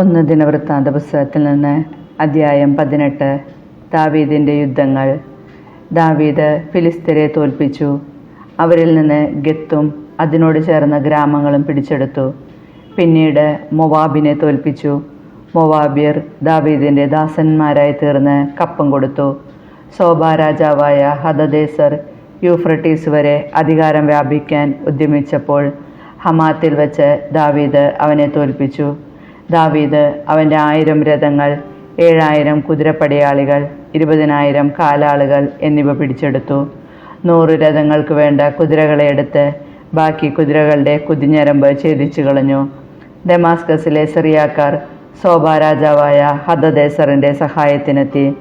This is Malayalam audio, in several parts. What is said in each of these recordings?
ഒന്ന് ദിനവൃത്താന്ത പുസ്തകത്തിൽ നിന്ന് അധ്യായം പതിനെട്ട് ദാവീദിന്റെ യുദ്ധങ്ങൾ. ദാവീദ് ഫിലിസ്തരെ തോൽപ്പിച്ചു. അവരിൽ നിന്ന് ഗത്തും അതിനോട് ചേർന്ന ഗ്രാമങ്ങളും പിടിച്ചെടുത്തു. പിന്നീട് മൊവാബിനെ തോൽപ്പിച്ചു. മൊവാബിയർ ദാവീദിന്റെ ദാസന്മാരായി തീർന്ന് കപ്പം കൊടുത്തു. സോബ രാജാവായ ഹദദേസർ യൂഫ്രട്ടീസ് വരെ അധികാരം വ്യാപിക്കാൻ ഉദ്യമിച്ചപ്പോൾ ഹമാത്തിൽ വെച്ച് ദാവീദ് അവനെ തോൽപ്പിച്ചു. ദാവീദ് അവന്റെ ആയിരം രഥങ്ങൾ ഏഴായിരം കുതിരപ്പടയാളികൾ ഇരുപതിനായിരം കാലാളുകൾ എന്നിവ പിടിച്ചെടുത്തു. നൂറ് രഥങ്ങൾക്ക് വേണ്ട കുതിരകളെ എടുത്ത് ബാക്കി കുതിരകളുടെ കുതിഞ്ഞരമ്പ് ഛേദിച്ചു കളഞ്ഞു. ഡെമാസ്കസിലെ സിറിയാക്കാർ സോഭ രാജാവായ ഹദദേസറിന്റെ സഹായത്തിനെത്തി.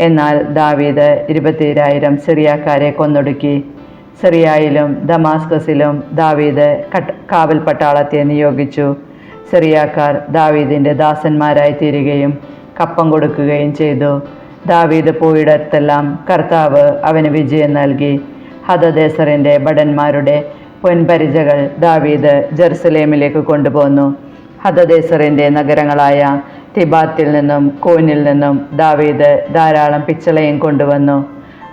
എന്നാൽ ദാവീദ് ഇരുപത്തിരായിരം സിറിയാക്കാരെ കൊന്നൊടുക്കി. സിറിയയിലും ദമാസ്കസിലും ദാവീദ് കാവൽ പട്ടാളത്തെ നിയോഗിച്ചു. സിറിയാക്കാർ ദാവീദിന്റെ ദാസന്മാരായി തീരുകയും കപ്പം കൊടുക്കുകയും ചെയ്തു. ദാവീദ് പോയിടത്തെല്ലാം കർത്താവ് അവന് വിജയം നൽകി. ഹദദേസറിന്റെ ഭടന്മാരുടെ പൊൻപരിചകൾ ദാവീദ് ജെറുസലേമിലേക്ക് കൊണ്ടുപോന്നു. ഹദദേസറിന്റെ നഗരങ്ങളായ തിബാത്തിൽ നിന്നും കോനിൽ നിന്നും ദാവീദ് ധാരാളം പിച്ചളയും കൊണ്ടുവന്നു.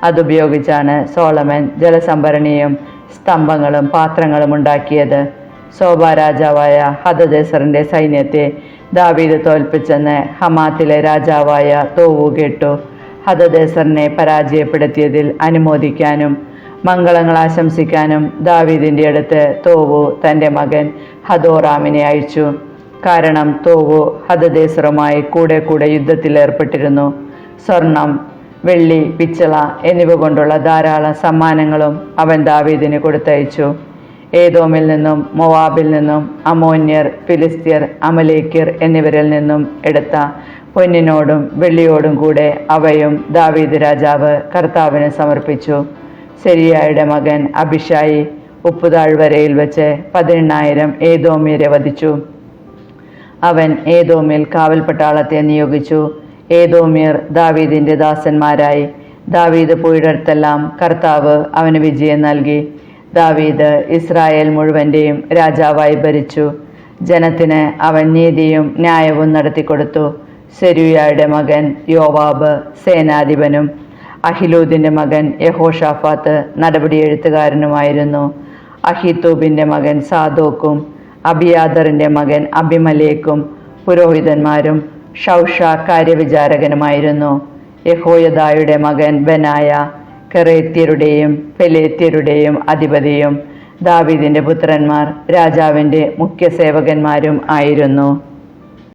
അതുപയോഗിച്ചാണ് സോളമൻ ജലസംഭരണിയും സ്തംഭങ്ങളും പാത്രങ്ങളും ഉണ്ടാക്കിയത്. സോബ രാജാവായ ഹദദേസറിന്റെ സൈന്യത്തെ ദാവീദ് തോൽപ്പിച്ചെന്ന് ഹമാത്തിലെ രാജാവായ തോവു കേട്ടു. ഹദദേസറിനെ പരാജയപ്പെടുത്തിയതിൽ അനുമോദിക്കാനും മംഗളങ്ങൾ ആശംസിക്കാനും ദാവീദിന്റെ അടുത്ത് തോവു തന്റെ മകൻ ഹദോറാമിനെ അയച്ചു. കാരണം തോവു ഹദദേസറുമായി കൂടെ കൂടെ യുദ്ധത്തിൽ ഏർപ്പെട്ടിരുന്നു. സ്വർണം വെള്ളി പിച്ചള എന്നിവ കൊണ്ടുള്ള ധാരാളം സമ്മാനങ്ങളും അവൻ ദാവീദിന് കൊടുത്തയച്ചു. ഏതോമിൽ നിന്നും മൊവാബിൽ നിന്നും അമോന്യർ ഫിലിസ്ത്യർ അമലേക്യർ എന്നിവരിൽ നിന്നും എടുത്ത പൊന്നിനോടും വെള്ളിയോടും കൂടെ അവയും ദാവീദ് രാജാവ് കർത്താവിന് സമർപ്പിച്ചു. ശരിയായുടെ മകൻ അഭിഷായി ഉപ്പുതാഴ്വരയിൽ വെച്ച് പതിനെണ്ണായിരം ഏതോമ്യരെ വധിച്ചു. അവൻ ഏതോമിൽ കാവൽ പട്ടാളത്തെ നിയോഗിച്ചു. ഏതോമിയർ ദാവീദിന്റെ ദാസന്മാരായി. ദാവീദ് പോയിടത്തെല്ലാം കർത്താവ് അവന് വിജയം നൽകി. ദാവീദ് ഇസ്രായേൽ മുഴുവന്റെയും രാജാവായി ഭരിച്ചു. ജനത്തിന് അവൻ നീതിയും ന്യായവും നടത്തിക്കൊടുത്തു. സെരുയായുടെ മകൻ യോവാബ് സേനാധിപനും അഹിലൂദിന്റെ മകൻ യഹോഷാഫാത്ത് നടപടി എഴുത്തുകാരനുമായിരുന്നു അഹിത്തൂബിന്റെ മകൻ സാദോക്കും അബിയാദറിന്റെ മകൻ അബിമലേക്കും പുരോഹിതന്മാരും ഷൗഷ കാര്യവിചാരകനുമായിരുന്നു. യഹോയദായുടെ മകൻ ബനായ കെറേത്യരുടെയും പെലേത്യരുടെയും അധിപതിയും ദാവീദിന്റെ പുത്രന്മാർ രാജാവിന്റെ മുഖ്യ സേവകന്മാരും ആയിരുന്നു.